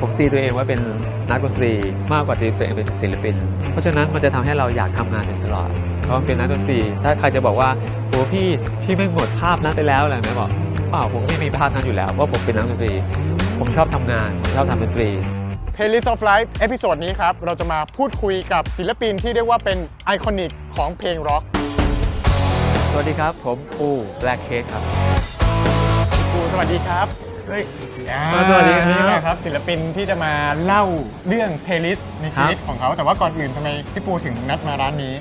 ผมตีตัวเองว่าเป็นนักดนตรีมากกว่าตีตัวเองเป็นศิลปิน เพราะฉะนั้นมันจะทำให้เราอยากทำงานอยู่ตลอดเพราะมันเป็นนักดนตรี ถ้าใครจะบอกว่าโอ้พี่พี่ไม่หมดภาพนั้นไปแล้วอะไรไหมบอกเปล่าผมไม่มีภาพนั้นอยู่แล้วเพราะผมเป็นนักดนตรี ผมชอบทำงานผมชอบทำดนตรี Playlist of Life เอพิโซดนี้ครับ เราจะมาพูดคุยกับศิลปินที่เรียกว่าเป็นไอคอนิกของเพลงร็อก สวัสดีครับ ผมปูแบล็กเค้กครับครูสวัสดีครับ เฮ้ยอ่า สวัสดีครับ นี่แหละครับศิลปินที่จะมาเล่าเรื่อง Playlist ในชีวิตของเขา แต่ว่าก่อนอื่นทำไมพี่ปูถึงนัดมาร้านนี้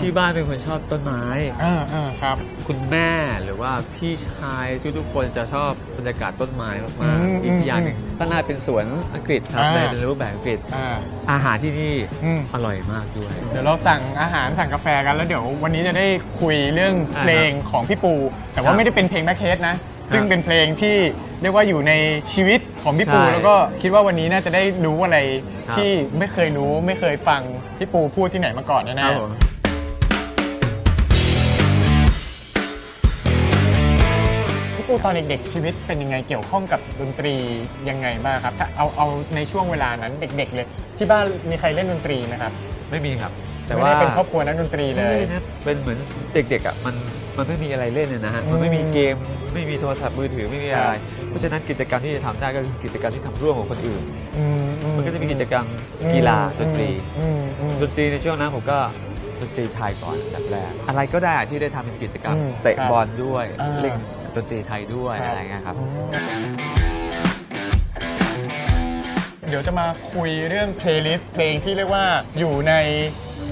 ที่บ้านเป็นคนชอบต้นไม้ เออเออครับ คุณแม่หรือว่าพี่ชายทุกๆคนจะชอบบรรยากาศต้นไม้มากอืมๆอีกอย่างหนึ่งข้างหน้าเป็นสวนอังกฤษครับอ่า ในรูปแบบอังกฤษ อ่า อาหารที่นี่อืม อร่อยมากด้วย เดี๋ยวเราสั่งอาหารสั่งกาแฟกันแล้วเดี๋ยววันนี้จะได้คุยเรื่องอ่าเพลงของพี่ปู แต่ว่าครับไม่ได้เป็นเพลงแบ็คเคสนะ ซึ่งครับเป็นเพลงที่เรียกว่าอยู่ในชีวิตของพี่ปู ใช่แล้วก็คิดว่าวันนี้น่าจะได้รู้อะไรครับ ที่ไม่เคยรู้ไม่เคยฟังพี่ปูพูดที่ไหนมาก่อนคแน่รับผม ๆพี่ปูตอนเด็กๆชีวิตเป็นยังไงเกี่ยวข้องกับดนตรียังไงบ้างครับถ้าเอาเอาในช่วงเวลานั้นเด็ก ๆ เลย ที่บ้านมีใครเล่นดนตรีไหมครับไม่มีครับ แต่ไม่ว่า ได้เป็นครอบครัวนักดนตรีเลยไม่นะเป็นเหมือนเด็กๆอะมันมันไม่มีอะไรเล่นเลยนะฮะอืมมันไม่มีเกม ไม่มีโทรศัพท์มือถือไม่มีอะไรครับเพราะฉะนั้นกิจกรรมที่จะทำได้ก็คือกิจกรรมที่ทำร่วมกับคนอื่น อือืมันก็จะมีกิจกรรมกีฬาดนตรี อืมอืม ดนตรีในช่วงนั้นผมก็ดนตรีไทยก่อนแบบแรกอะไรก็ได้ที่ได้ทำเป็นกิจกรรม อืมเตะครับบอลด้วยอ่าเล่นดนตรีไทยด้วยครับ อะไรเงี้ยครับ เดี๋ยวจะมาคุยเรื่องเพลย์ลิสต์เพลงที่เรียกว่าอยู่ใน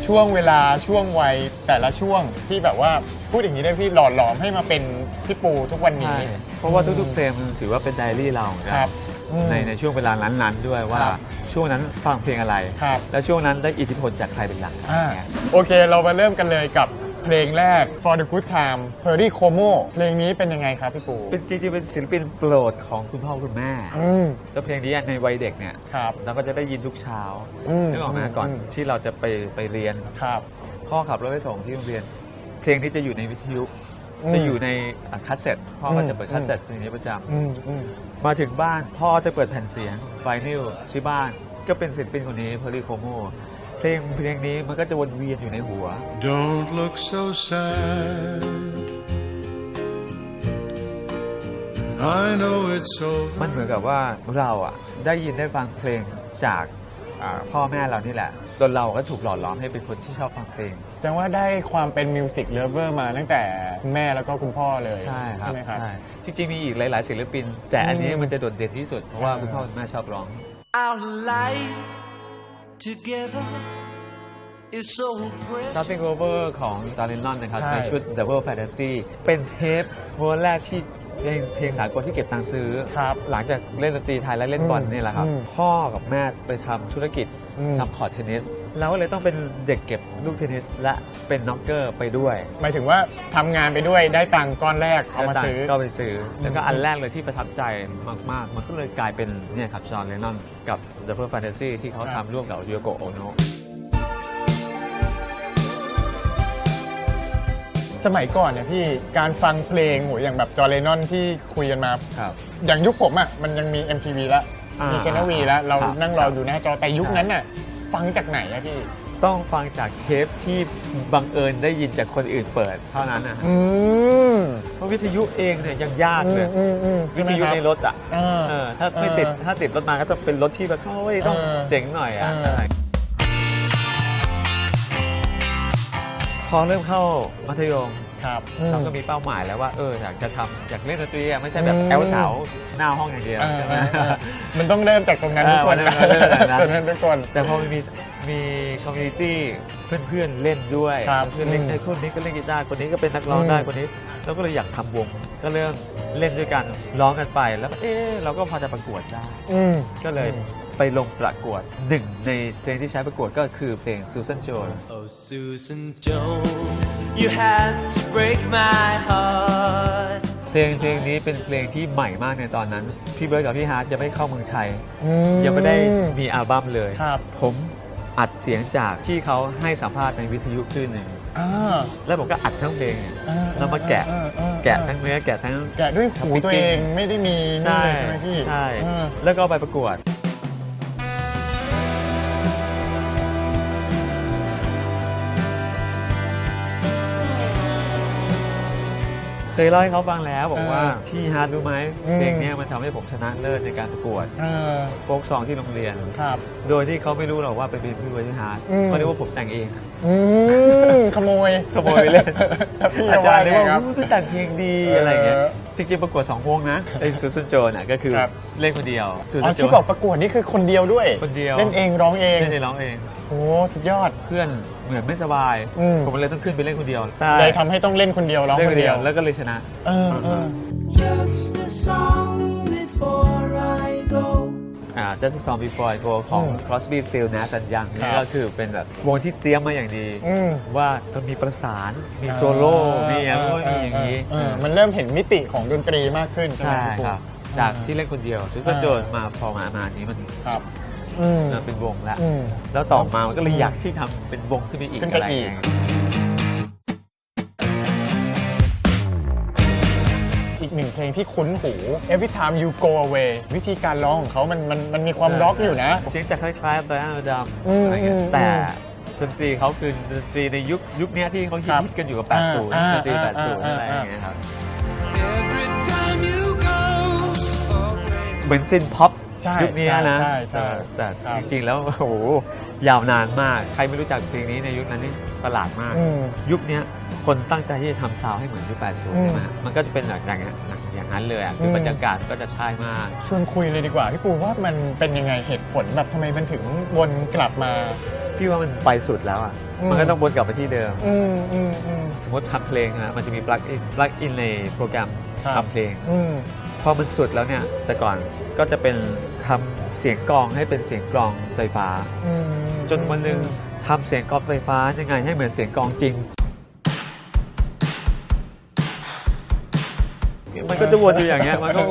ช่วงเวลาช่วงวัยแต่ละช่วงที่แบบว่าพูดอย่างนี้ได้พี่หล่อหลอมให้มาเป็น พี่ปูทุกวันนี้ใช่เพราะว่าทุกๆเพลงมันถือว่าเป็นไดอารี่เราเหมือนกัครับนอืมในในช่วงเวลานั้นๆ ด้วยว่าครับช่วงนั้นฟังเพลงอะไร ครับ และช่วงนั้นได้อิทธิพลจากใครเป็นหลักอ่าเนี่ยโอเคเรามาเริ่มกันเลยกับเพลงแรก For the Good Time p e r r y Como เพลงนี้เป็นยังไงครับพี่ปูเป็นจริงๆเป็นศิลปินโปรดของคุณพ่อคุณแม่อืมแล้วเพลงนี้ในวัยเด็กเนี่ยครับ เราก็จะได้ยินทุกเช้าอืมนึกออกไหมก่อนอืม ที่เราจะไปไปเรียน ครับ พ่อขับรถไปส่งที่โรงเรียน เพลงนี้จะอยู่ในวิทยุอืม จะอยู่ในอะคัสเซ็ตพ่อก็อืมจะเปิดคัสเซ็ตเพลงนี้ประจำอืมอืมมาถึงบ้านพ่อจะเปิดแผ่นเสียงไวนิลที่บ้าน ก็เป็นศิลปินคนนี้เพอร์ลี่โคโมเพลงเพลงนี้มันก็จะวนเวียนอยู่ในหัว Don't look so sad. I know it's มัน over. เหมือนกับว่าเราอะได้ยินได้ฟังเพลงจากอ่าพ่อแม่เรานี่แหละ จนเราก็ถูกหล่อหลอมให้เป็นคนที่ชอบฟังเพลง แสดงว่าได้ความเป็นมิวสิกเลเวอร์มาตั้งแต่คุณแม่แล้วก็คุณพ่อเลยใช่ครับไหมครับ ใช่จริงๆมีอีกหลาย ๆ ศิลปิน แต่อันนี้อืมมันจะโดดเด่นที่สุด เพราะว่าคุณพ่อคุณแม่ชอบร้อง Our life together is so precious. Starting Over ของจารินลอนนะครับใช่ ในชุด Double Fantasy เป็นเทปม้วนแรกที่ เพลงเพลงสากลที่เก็บตังค์ซื้อ ครับหลังจากเล่นดนตรีไทยและเล่นบอลอืมนี่แหละครับ อืมพ่อกับแม่ไปทำธุรกิจอืม ทำคอร์ตเทนนิสเราก็เลยต้องเป็นเด็กเก็บลูกเทนนิสและเป็นน็อกเกอร์ไปด้วยหมายถึงว่าทำงานไปด้วยได้ตังค์ก้อนแรกเอามาซื้อ ก็ไปซื้อแล้วก็อันแรกเลยที่ประทับใจมาก ๆ มันก็เลยกลายเป็นเนี่ยครับจอห์นเลนนอนกับ Double Fantasy ที่เขาครับทำร่วมกับยูโกโอโนะ สมัยก่อนเนี่ยพี่การฟังเพลงโหอย่างแบบจอร์เลนอนที่คุยกันมา ครับ อย่างยุคผมอะมันยังมี MTV แล้วอ่ามีมีช n น l V แล้ว เราครับนั่งรอครับอยู่หน้าจอแต่ยุคนั้นน่ะฟังจากไหนอะพี่ ต้องฟังจากเทปที่บังเอิญได้ยินจากคนอื่นเปิดเท่านั้นนะฮะอืมเพราะวิทยุเองเนี่ยยังยากอืเลมยอืมอืมวิทยุในรถอะเออเออถ้าไม่ติดเออถ้าติดรถมาก็ต้องเป็นรถที่แบบเฮ้ยต้องเออเจ๋งหน่อยอะเออ พอเริ่มเข้ามัธยมครับเราก็มีเป้าหมายแล้วว่าเอออยากจะทำอยากเล่นดนตรีอะไม่ใช่แบบอืมแอลสาวหน้าห้องอย่างเดียวเออใช่ไหมเออเออมันต้องเริ่มจากตรงนั้นทุกคนเออมันต้องเริ่มจากนั้นตรงนั้นทุกคน แต่พอมีมีคอมมูนิตี้เพื่อนๆเล่นด้วยครับเพื่อนเล่นอืมไอ้คนนี้ก็เล่นกีตาร์คนนี้ก็เป็นนักร้องได้อืม คนนี้เราก็เลยอยากทำวง ก็เริ่มเล่นด้วยกันร้องกันไปแล้วเอ๊ะเราก็พอจะประกวดได้ อืม ก็เลยอืม ไปลงประกวดหนึ่งในเพลงที่ใช้ประกวดก็คือเพลง Susan Jones Oh, Susan Jones, you had to break my heart. เพลงเพลงนี้เป็นเพลงที่ใหม่มากในตอนนั้น พี่เบิร์ดกับพี่ฮาร์ดยังไม่เข้าเมืองไทยอืยังไม่ได้มีอัลบั้มเลย ครับ ผมอัดเสียงจากที่เขาให้สัมภาษณ์ในวิทยุคลื่นหนึ่งอ่า แล้วผมก็อัดทั้งเพลงเนี่ยอ่แล้วมาแกะอ่าอ่าแกะทั้งเนื้อแกะทั้ง แกะด้วยหูตัวเองไม่ได้มีนี่เลยใช่ไหมพี่ใช่ เออแล้วก็เอาไปประกวด ยเล่าให้เขาฟังแล้วบอกว่าที่ฮาร์ดรู้ไหมเพลงเนี้ยมันทำให้ผมชนะเลิศในการประกวดเออโฟกซองที่โรงเรียนครับโดยที่เขาไม่รู้หรอกว่าเป็นพี่เวอร์ที่ฮาร์ดอืมเขาเรียกว่าผมแต่งเองอืมขโมยขโมยไปเล่นแล้วพี่อาจะจาว่ารย์ไงเรียกคว่ารับอู้พี่แต่งเพลงดีเออออะไรอย่างเงี้ยจริงๆประกวดสองวงนะไอ้ซูซันโจนอะก็คือครับเล่นคนเดียวซูอ๋ซัอนโจที่นบอกประกวดนี่คือคนเดียวด้วยคนเดียวเล่นเองร้องเองเล่นเองร้องเองโอ้สุดยอดเพื่อน เหมือนไม่สบาย อืม ผมเลยต้องขึ้นไปเล่นคนเดียวเลยทำให้ต้องเล่นคนเดียวร้องเล่นคคนนเดีเดียยววแล้วก็เลยชนะ เออเออ Just a song before I go. อ่า Just a Song Before I Go ของอืม Crosby Stills Nash and Young ครับนี่ก็คือเป็นแบบวงที่เตรียมมาอย่างดี อืม ว่าต้องมีประสานมีโซโล่มีอย่างนู้นมีอย่างนี้เออมันเริ่มเห็นมิติของดนตรีมากขึ้นใช่ไหมใช่พี่ปูครับ จากที่เล่นคนเดียวซูซันโจนมาพอมามานี้มันครับ อืมมาเป็นวงแล้ว อืม แล้วต่อมามันก็เลยอยากที่ทำเป็นวงขึ้นไปอีกขึ้นไปอะไรอีก อย่างเงี้ยอีกหนึ่งเพลงที่คุ้นหู Every Time You Go Away วิธีการร้องของเขามันมันมันมีความร็อกอยู่นะ เสียงจะคล้ายๆไบรอันอดัมอืมอะไรเงี้ยอืมแต่ดนตรีเขาคือดนตรีในยุคยุคเนี้ยที่เขาฮิครัตบฮิตกันอยู่กับอ่า80อ่าดนตรี อ่า80 อ่า อะไรอย่างเงี้ยครับ Every time you go away. เหมือนซินพ็อป ใช่ยุคนี้นะใช่ใช่แต่ครัแต่บจริงๆแล้วโอ้โหยาวนานมาก ใครไม่รู้จักเพลงนี้ในยุคนั้นนี่ประหลาดมาก อืม ยุคเนี้ยคนตั้งใจที่จะทำซาวด์ให้เหมือนยุค 80อืมใช่ไหมมันก็จะเป็นแบบอย่างอย่างนั้นเลยอะคืออม บรรยากาศก็จะใช่มาก ชวนคุยเลยดีกว่าพี่ปูว่ามันเป็นยังไงเหตุผลแบบทำไมมันถึงวนกลับมา พี่ว่ามันไปสุดแล้วอะ อืม มันก็ต้องวนกลับไปที่เดิม อืมอืมอืม สมมติทำเพลงนะมันจะมีปลั๊กอินปลั๊กอินในโปรแกรมครับ ทำเพลง อืม พอมันสุดแล้วเนี่ยแต่ก่อนก็จะเป็นทำเสียงกลองให้เป็นเสียงกลองไฟฟ้า อืมจนวันหนึ่งทำเสียงกลองไฟฟ้ายังไงให้เหมือนเสียงกลองจริง มันก็จะวนอยู่อย่างเงี้ยมันก็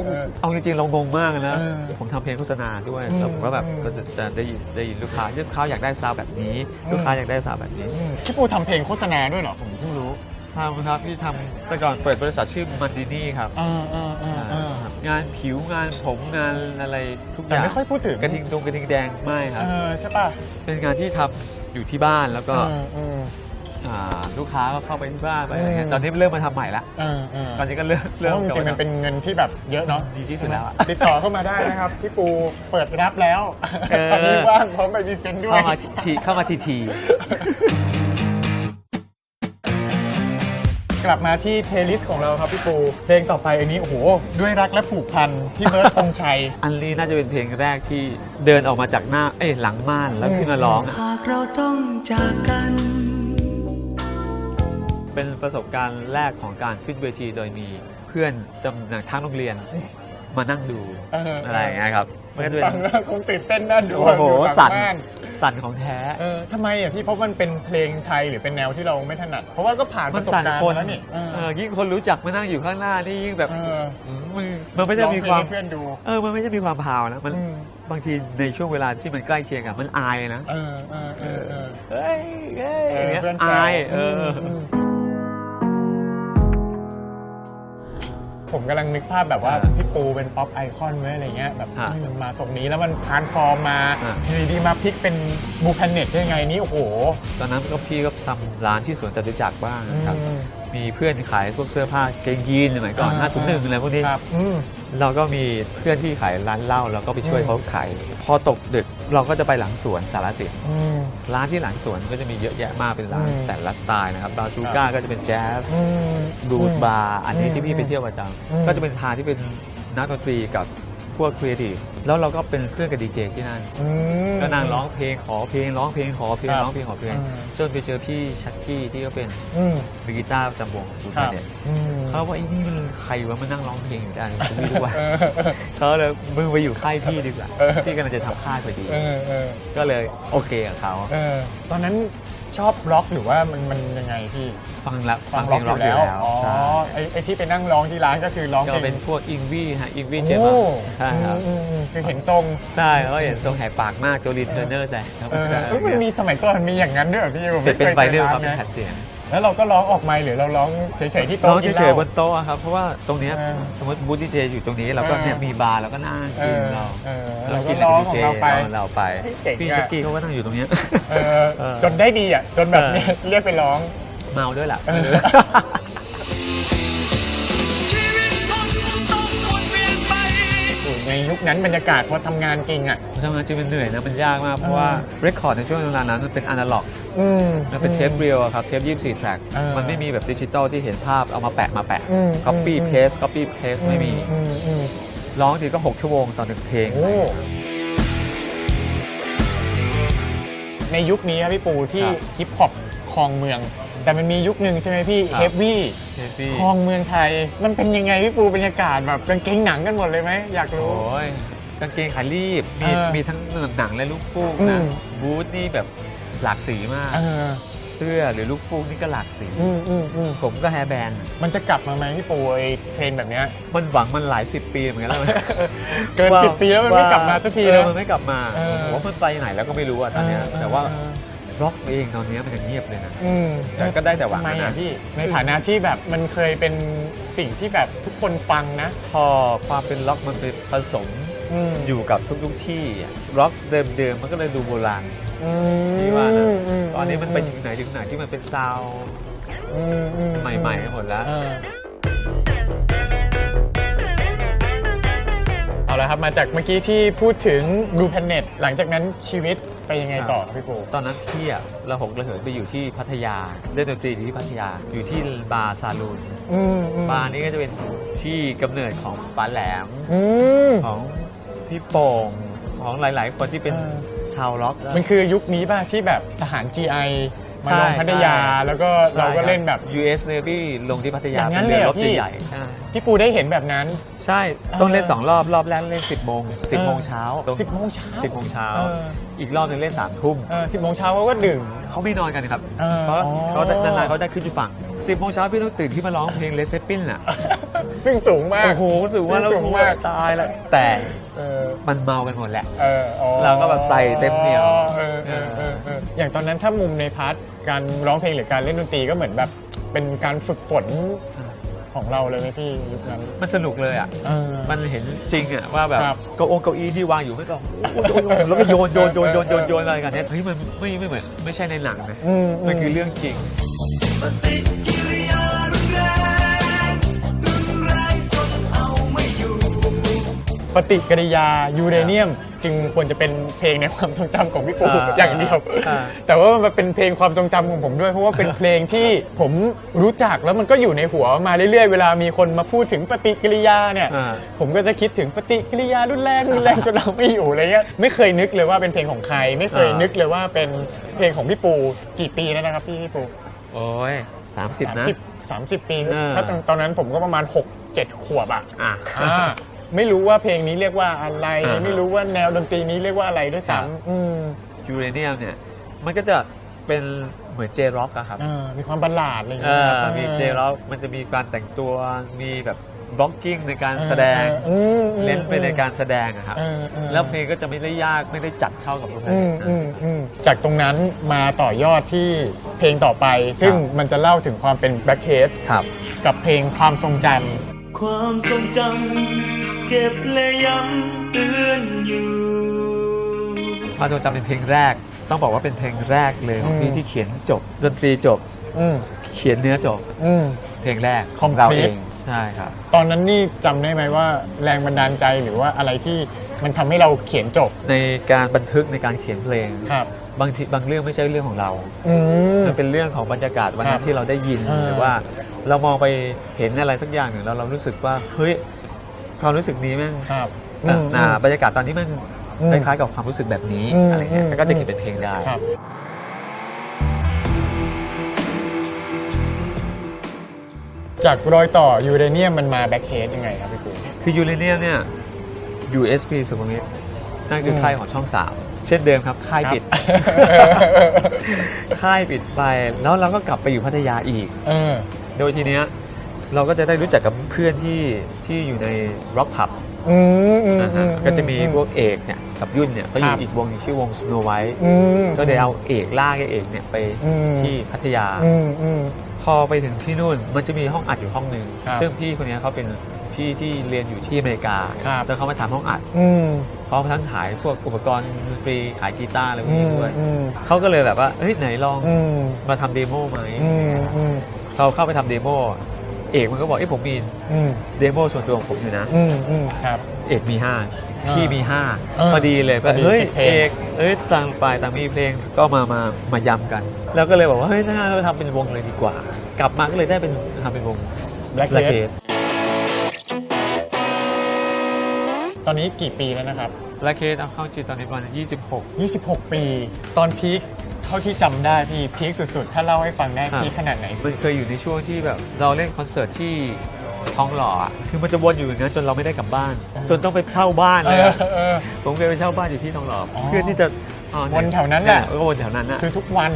เอาจริงๆเรางงมากนะ เออ ผมทำเพลงโฆษณาด้วยอืมแล้วผมก็แบบอืม ก็จะจะได้ยินได้ยินลูกค้าลูกค้าอยากได้ซาวด์แบบนี้ ลูกค้าอยากได้ซาวด์แบบนี้อืมพี่ปูทำเพลงโฆษณาด้วยเหรอผมเพิ่งรู้ทำครับพี่ทำแต่ก่อนเปิดบริษัทชื่อมันดินี่ครับ เออเออเออเออ งานผิวงานผมงานอะไรทุกอแต่ย่างไม่ค่อยพูดถึงกระทิงตรงกระทิงแดงไม่ครับ เออใช่ป่ะเป็นงานที่ทำอยู่ที่บ้านแล้วก็เออเออ อ่าลูกค้าก็เข้าไปที่บ้านไปอะไรเงี้ยอืม ตอนนี้เริ่มมาทำใหม่ละเออเออตอนนี้ก็เริ่มเพเริ่มราะว่าจริงๆมันเป็นเงินที่แบบเยอะเนาะดีที่สุดแล้วอะติดต่อเข้ามาได้นะครับพี่ปูเปิดรับแล้วเออ ตอนนี้ว่างพร้อมไปดีเซนต์ด้วยเข้ามาทีเข้ามาทีที ลับมาที่เพลย์ลิสต์ของเราครับพี่ปู เพลงต่อไปอันนี้โอ้โหด้วยรักและผูกพันพี่เบิร์ดธงชัย อันนี้น่าจะเป็นเพลงแรกที่เดินออกมาจากหน้าเอ้ยหลังม่านแล้วขึ้นมาร้องอะหากเราต้องจากกัน เป็นประสบการณ์แรกของการขึ้นเวทีโดยมีเพื่อนจำนวนทั้งโรงเรียนมานั่งดูเอออ อะไรอย่างเงี้ยครับ มันก็จะเป็นฟังแล้วคงตื่นเต้นน่าดูโอ้โหดูหลังสั่นบ้านสั่นของแท้ เออทำไมอะพี่เพราะมันเป็นเพลงไทยหรือเป็นแนวที่เราไม่ถนัด เพราะว่าก็ผ่านปมันระสบสั่นการณ์คนมาแล้วนี่เออเออยิ่งคนรู้จักมานั่งอยู่ข้างหน้านี่ยิ่งแบบเออมันมันไม่ได้มีความ ร้องเพลงให้เพื่อนดู เออ มันไม่ใช่มีความพาวนะ มันอืม บางทีในช่วงเวลาที่มันใกล้เคียงกันมันอายนะ เออเออเออเออเฮ้ยเฮ้ยเอออย่างเงี้ยเพื่อนแซวอาย เอออม ผมกำลังนึกภาพแบบว่าอ่าพี่ปูเป็นป๊อปไอคอนไว้อะไรเงี้ยแบบฮะเฮ้ยมันมาทรงนี้แล้วมันทรานส์ฟอร์มมาอ่า อยู่ดีๆมาพลิกเป็นบูแพนเน็ตได้ไงนี่โอ้โห ตอนนั้นก็พี่ก็ทำร้านที่สวนจตุจักรบ้างนะครับ อืม มีเพื่อนขายพวกเสื้อผ้าเกงยีนสมัยก่อนอ่าหน้าสุดหนึ่งอะไรพวกนี้ ครับอืม เราก็มีเพื่อนที่ขายร้านเหล้าเราก็ไปช่วยอืม เขาขาย พอตกดึกเราก็จะไปหลังสวนสารสิน อืม ร้านที่หลังสวนก็จะมีเยอะแยะมากเป็นร้านอืม แต่ละสไตล์นะครับบาซูก้าก็จะเป็นแจ๊สอืม บลูส์บาร์อันนี้ที่พี่ไปอืมเที่ยวประจอืมำก็จะเป็นทางที่เป็นนักดนตรีกับพ วกครีเอทีฟแล้วเราก็เป็นเพื่อนกับดีเจที่นั่นอืม ก็นั่งร้องเพลงขอเพลงร้องเพลงขอเพลงครับร้องเพลงขอเพลงอืม จนไปเจอพี่ชักกี้ที่ก็เป็นอืมมือกีตาร์ประจำวงดูครับ เน็ตอืมเขาบอกไอ้นี่มันใครวะมานั่งร้องเพลงอยู่ได้ผมไม่รู้ว่าเออ เขาเลยมึงไปอยู่ค่ายพี่ดีกว่าเออ พี่กำลังจะทำค่ายพอดี เออเออก็เลยโอเคกับเขา เออตอนนั้น ชอบร็อกหรือว่ามันมันยังไงพี่ฟังแล้วฟัฟังงเพร็ลอกงอร็อกยู่อยู่แล้วแล้วอ๋อใช่ไอไอที่ไปนั่งร้องที่ร้านก็คือร้องก็เพลงเป็นพวกอิงวี่ฮะอิงวี่เจโอ้มส์ใช่ครับอืมอืมคือเห็นทรงใช่แล้วก็เห็นทรงแหกปากมากโจลีเทอร์เนอร์ใส่ครับเออเอ้ยมันมีสมัยก่อนมีอย่างนั้นด้วยเหรอพี่ผมเป็นไม่เป็นเคยไวเจเนออร์ร้าครับนเป็นนะแผ่นเสียง แล้วเราก็ร้องออกไมค์หรือเราร้องเฉยๆที่ร้โต๊ะองกินเหเฉยล้าๆบนโต๊ะอะครับเพราะว่าตรงเนี้ยเออสมมติบูธดีเจอยู่ตรงนี้เราก็เออ เนี่ยมีบาร์เราก็นั่งเอกินอเราเออเราก็ร้องของเราไป เราไปเจ๋งอะ พี่แจ็กกี้เขาก็นั่งอยู่ตรงเนี้ย เออเออจนได้ดีอะ จนแบบเออเนี่ยเรียกไปร้อง เมาด้วยแหละเออ ยุคนั้นบรรยากาศพอทำงานจริงอะ ทำงานจริงมันเหนื่อยนะมันยากมาก เพราะว่าเรคคอร์ดในช่วงเวลานั้นมันเป็นอนาล็อกอืม มันเป็นเทปเรียลอะครับเทป24แทร็กเออมันไม่มีแบบดิจิตอลที่เห็นภาพเอามาแปะมาแปะ อืม copy อืม paste copy paste ไม่มีอืมอืมร้องทีก็ 6 ชั่วโมงต่อหนึ่งเพลง โอ้ในยุคนี้ครับพี่ปูที่ครับ ฮิปฮอปครองเมือง แต่มันมียุคหนึ่งใช่ไหมพี่ครับ เฮฟวี่ Heavy ครองเมืองไทย มันเป็นยังไงพี่ปูบรรยากาศแบบกางเกงหนังกันหมดเลยไหมอยากรู้ โอ้ยกางเกงขารีบมีเออมีทั้งหนังและลูกฟูกอืนะมบูธนี่แบบหลากสีมาก เออเสื้อหรือลูกฟูกนี่ก็หลากสี อืมอืมอืมผมก็แฮร์แบนด์มันจะกลับมาไหมพี่ปูไอ้เทรนด์แบบเนี้ย มันหวังมันหลายสิบปีเหมือนกันแล้ว เกินว่าสิบปีแล้วมันไม่กลับมาสักทีเอนะ อมันไม่กลับมาเออผมว่ามันไปไหนแล้วก็ไม่รู้อะตอนเนี้ยเออแต่ว่าเออ ร็อกเองตอนเนี้ยมันยังเงียบเลยนะ อืมแต่ก็ได้แต่หวังทำไมนะอะพี่ ในฐานะที่แบบมันเคยเป็นสิ่งที่แบบทุกคนฟังนะ พอความเป็นล็อกมันไปผสมอืมอยู่กับทุกๆที่อะร็อกเดิมๆมันก็เลยดูโบราณอืมพี่ว่านะมตอนนี้มันไปถึงไหนถึงไหนที่มันเป็นซาวด์อืมอืใหม่ๆกันหมดแล้ว เออ เอาละครับมาจากเมื่อกี้ที่พูดถึง Blue Planet หลังจากนั้นชีวิตไปยังไงต่อครับพี่ปู ตอนนั้นพี่อะระหกระเหินไปอยู่ที่พัทยาเล่นดนตรีอยู่ที่พัทยา อยู่ที่บาร์ซาลูนอืมอืมบาร์นี้ก็จะเป็นที่กำเนิดของป๋าแหลมอืม ของพี่โป่งของหลาย ๆ คนที่เป็นเออ ชาวล็อก มันคือยุคนี้ป่ะที่แบบทหาร GI มาลงใช่พัทยาใช่แล้วก็เราก็เล่นแบบ US Navy ลงที่พัทยาอย่างนั้นป็รือเลยเหรรอบพี่ ใหญ่ๆใช่พี่ปูได้เห็นแบบนั้น ใช่ต้องเล่น 2 รอบรอบแรกเล่น 10โมง10โมงเช้า10โมงเช้า10โมงเช้า เออ อีกรอบหนึงเล่น3ทุ่มเออสิบโมงเช้าเขาก็ดื่ม เขาไม่นอนกันครับเออเพราะอ๋อ เขานานๆเขาได้ขึ้นที่ฝั่ง10โมงเช้าพี่ต้องตื่นที่มาร้องเพลงเลสเซปินอะ ซึ่งสูงมากโอ้โหรู้สึกว่าเราสูงมากตายแล้วแต่เออมันเมากันหมดแหละเอออ๋อเราก็แบบใส่เต็มเหนียวเออเออเออเอออย่างตอนนั้นถ้ามุมในพาร์ทการร้องเพลงหรือการเล่นดนตรีก็เหมือนแบบเป็นการฝึกฝนของเราเลยไหมพี่ยุคนั้นมันสนุกเลยอะเออมันเห็นจริงอะว่าแบบครับเก้าองเก้าอี้ที่วางอยู่ไม่ก็โอ้โหแล้วก็โยนโยนโยนโยนโยนโยนอะไรกันเนี่ยเฮ้ยมันไม่ไม่เหมือนไม่ใช่ในหนังนะอืมมันคือเรื่องจริง ฏิกิริยายูเรเนียม จึงควรจะเป็นเพลงในความทรงจำของพี่ปูอ่าอย่างเดียวอ่า แต่ว่ามันเป็นเพลงความทรงจำของผมด้วย เพราะว่าเป็นเพลงที่ผมรู้จักแล้วมันก็อยู่ในหัวมาเรื่อยๆ เวลามีคนมาพูดถึงปฏิกิริยาเนี่ยอ่า ผมก็จะคิดถึงปฏิกิริยารุนแรงรุนแรงจนเราไม่อยู่อะไรเงี้ยไม่เคยนึกเลยว่าเป็นเพลงของใคร ไม่เคยอ่านึนึกเลยว่าเป็นเพลงของพี่ปูกี่ปีแล้วนะครับพี่พี่ปู โอ้ยสามสิบนะ 30 30 ปี เออถ้าตอนตอนนั้นผมก็ประมาณ 6 7 ขวบอะอะ อ่า ไม่รู้ว่าเพลงนี้เรียกว่าอะไร อ่าไม่รู้ว่าแนวดนตรีนี้เรียกว่าอะไรด้วยครับซ้ำอืมยูเรเนียมเนี่ยมันก็จะเป็นเหมือนเจร็อกอะครับเออมีความบัลลาดอะไรอย่างเอเงี้ยอครับมีเจร็อกมันจะมีการแต่งตัวมีแบบบล็อกกิ้งในการเออแสดงเอออืมอืมเน้นไปในการแสดงอะครับเออเออ แล้วเพลงก็จะไม่ได้ยากไม่ได้จัดเข้ากับเพลอืงมอืมอืมจากตรงนั้นมาต่อยอดที่เพลงต่อไป ซึ่งครับ มันจะเล่าถึงความเป็นแบ็คเฮดครับ กับเพลงความทรงจ ความทรงจำเก็บและย้ำเตือนอยู่ความทรงจำเป็นเพลงแรก ต้องบอกว่าเป็นเพลงแรกเลยของพี่ที่เขียนจบดนตรีจบำอืมเขียนเนื้อจบอืม เพลงแรก Complete เราเองใช่ครับ ตอนนั้นนี่จำได้ไหมว่าแรงบันดาลใจหรือว่าอะไรที่มันทำให้เราเขียนจบในการบันทึกในการเขียนเพลง ครับ บางทีบางเรื่องไม่ใช่เรื่องของเรา อืม มันเป็นเรื่องของบรรยากาศวันครันั้บนที่เราได้ยินเออหรือว่า เรามองไปเห็นอะไรสักอย่างหนึ่งแล้วเรารู้สึกว่าเฮ้ยความรู้สึกนี้แม่งครับอะอืม อ่าบรรยากาศตอนนี้มันอืมคล้ายๆกับความรู้สึกแบบนี้อืมอะไรเงี้ยอืมแล้วก็จะเขียนเป็นเพลงได้ ครับ จากรอยต่อยูเรเนียมมันมาแบ็คเฮดยังไงครับพี่ปูคือยูเรเนียมเนี่ย USP สุขุมวิทนั่นคืออม ค่ายของช่องสาม เช่นเดิมครับ ค่ายปิดครับค่ายปิดไป แล้วเราก็กลับไปอยู่พัทยาอีก เออ โดยทีเนี้ยเราก็จะได้รู้จักกับเพื่อนที่ที่อยู่ในร็อกผับอืมอืมนะอืฮะม ก็จะมีพวกเอกเนี่ยกับยุ่นเนี่ยเขาอคยู่รับอีกวงหนึงชื่อวง Snow White อืม ก็ได้เอาเอกล่ากไอ้เอกเนี่ยไปอืม ที่พัทยา อืมอืม พอไปถึงที่นู่นมันจะมีห้องอัดอยู่ห้องหนึ่งครับ ซึ่งพี่คนนี้เขาเป็น พี่ที่เรียนอยู่ที่อเมริกาครับแล้วเขามาทำห้องอัดอืมพร้อมทั้งขายพวกอุปกรณ์ดนตรีขายกีตาร์อะไรพวกอืนี้มด้วยอืม เขาก็เลยแบบว่าเฮ้ยไหนลองอืมมาทำเดโมไหมอืมอืมเราเข้าไปทำเดโมเอกมันก็บอกเอ้ยผมมีอืมเดโมส่วนตัวของผมอยู่นะ อืมอืมครับ เอกมีห้าอ่าพี่มีห้าเออพอดีเลยพอดีเฮ้ยสิบเพลง เอกเอ้ยต่างฝ่ายต่างมีเพลงก็มามามายำกัน แล้วก็เลยบอกว่าเฮ้ยถ้าเราทำเป็นวงเลยดีกว่า กลับมาก็เลยได้เป็นทำเป็นวง Black Black Cat Cat อนนี้กี่ปีแล้วนะครับ Black Cat เอาเข้าจริงตอนนี้ประมาณ26 26 ปี ตอนพีคเท่าที่จำได้พี่พีคสุดๆ ถ้าเล่าให้ฟังได้ครับ พีคขนาดไหน มันเคยอยู่ในช่วงที่แบบเราเล่นคอนเสิร์ตที่ทองหล่ออะคือมันจะวนอยู่อย่างนั้นจนเราไม่ได้กลับบ้าน จนต้องไปเช่าบ้านเอเลยออะเออ ผมเคยไปเช่าบ้านอยู่ที่ทองหล่อออเพื่อที่จะอ๋อวนแถวนั้นแหละ เออวนแถวนั้นนะคือทุกวัน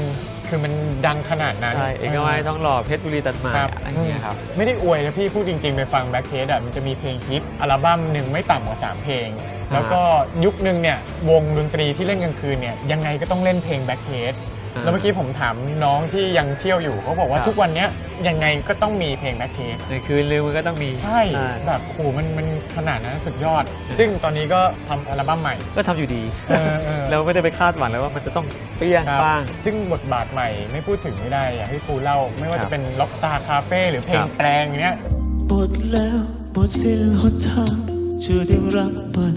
คือมันดังขนาดนั้น ใช่เอกมัยทองหล่อเพชรบุรีตัดใหม่ครับ อะไรอย่างเงี้ยครับ ไม่ได้อวยนะพี่พูดจริงๆ ไปฟังแบ็คเคสอะมันจะมีเพลงฮิตอัลบั้มหนึ่งไม่ต่ำกว่า 3 เพลง แล้วก็ยุคนึงเนี่ยวงดนตรีที่เล่นกลางคืนเนี่ยยังไงก็ต้องเล่นเพลงแบ็คเคสอ่า แล้วเมื่อกี้ผมถามน้องที่ยังเที่ยวอยู่เขาบอกว่าครับ ทุกวันเนี้ยยังไงก็ต้องมีเพลงแบ็คเคสในคืนลืมมันก็ต้องมีใช่แบบโหมันมันขนาดนั้นสุดยอด ซึ่งตอนนี้ก็ทำอัลบั้มใหม่ ก็ทำอยู่ดี เออเออ เราไม่ได้ไปคาดหวังเลยว่ามันจะต้องเปรี้ยงครับบ้าง ซึ่งบทบาทใหม่ไม่พูดถึงไม่ได้ อยากให้ครูเล่า ไม่ว่าครัจะบเป็น Rockstar Cafe หรือเพลคงรับ แปลงอย่างเนี้ย หมดแล้วหมดสิ้นหนทางจะได้รักมัน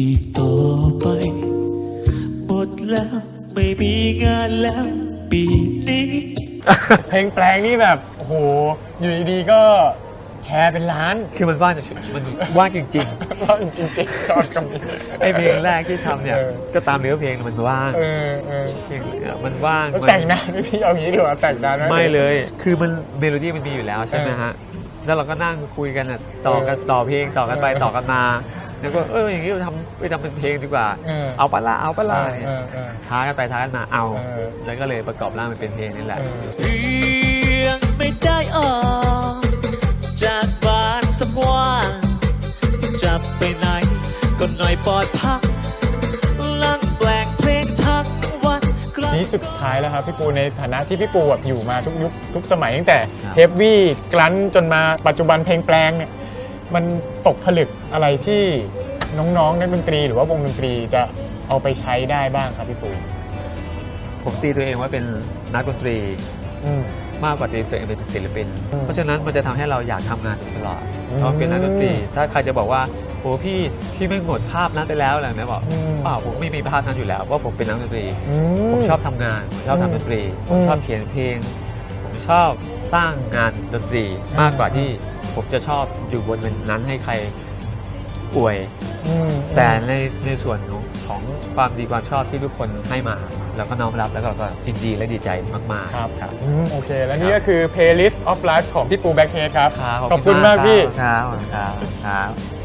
อีกต่อไป หมดแล้ว ไม่มีงานแล้วปีนี้เพลงแปลงนี่แบบโอ้โหอยู่ดีๆก็แชร์เป็นล้าน คือมันว่างจากมันว่างจริงจริงๆชอบคำนี้ๆไอเพลงแรกที่ทำเนี่ยเออก็ตามเนื้อเพลงมันว่างเออเออเพลงมันว่างแล้วมันแต่งนานไหมพี่เอางี้ดีกว่าแต่งนานหไม่เลย คือมันเมโลดี้มันมีอยู่แล้วใช่ไหมฮะแล้วเราก็นั่งคุยกันน่ะต่อกันต่อเพลงต่อกันไปเออต่อกันมา แล้วก็เอออย่างนี้เราทำไปทำเป็นเพลงดีกว่า เออเอาปะละเอาปะเอละอเออเออ ท้ากันไปท้ากันมาเอา เออ แล้วก็เลยประกอบร่างมันเป็นเพลงนี่แหละ เออเรื่องไม่ได้ออกจากบ้านสักวันจะไปไหนก็หน่อยปลอดพักลังแปลงเพลงทั้งวันกลับ นี่สุดท้ายแล้วครับพี่ปูในฐานะที่พี่ปูแบบอยู่มาทุกยุคทุกสมัยตั้งแต่ครับ เฮฟวี่กลั้นจนมาปัจจุบันเพลงแปลงเนี่ย มันตกผลึกอะไรที่น้องๆนักดนตรี หรือว่าวงดนตรีจะเอาไปใช้ได้บ้างครับพี่ปูผมตีตัวเองว่าเป็นนักดนตรีอืม มากกว่าตีตัวเองเป็นศิลปิน อืมเพราะฉะนั้นมันจะทำให้เราอยากทำงานอยู่ตลอดอืมเพราะเป็นนักดนตรี ถ้าใครจะบอกว่าโอ้พี่พี่ไม่หมดภาพนั้นไปแล้วอะไรนะบอกอืม เปล่าผมไม่มีภาพนั้นอยู่แล้วเพราะผมเป็นนักดนตรีอืผมชอบทำงานผมชอบทำดนตรี อืผมมชอบเขียนเพลง ผมชอบสร้างงานดนตรีมากกว่าที่ ผมจะชอบอยู่บนนั้นให้ใครอวย อืมแต่ในในส่วนของของความดีความชอบที่ทุกคนให้มาเราก็น้อมรับแล้วก็ก็จริงๆและดีใจมากๆครับ ครับ อืมโอเค แล้วนี่ก็คือ playlist of life ของพี่ปูแบ็คเฮดครับครับขอบคุณมากพี่ ครับขอบคุณครับครับ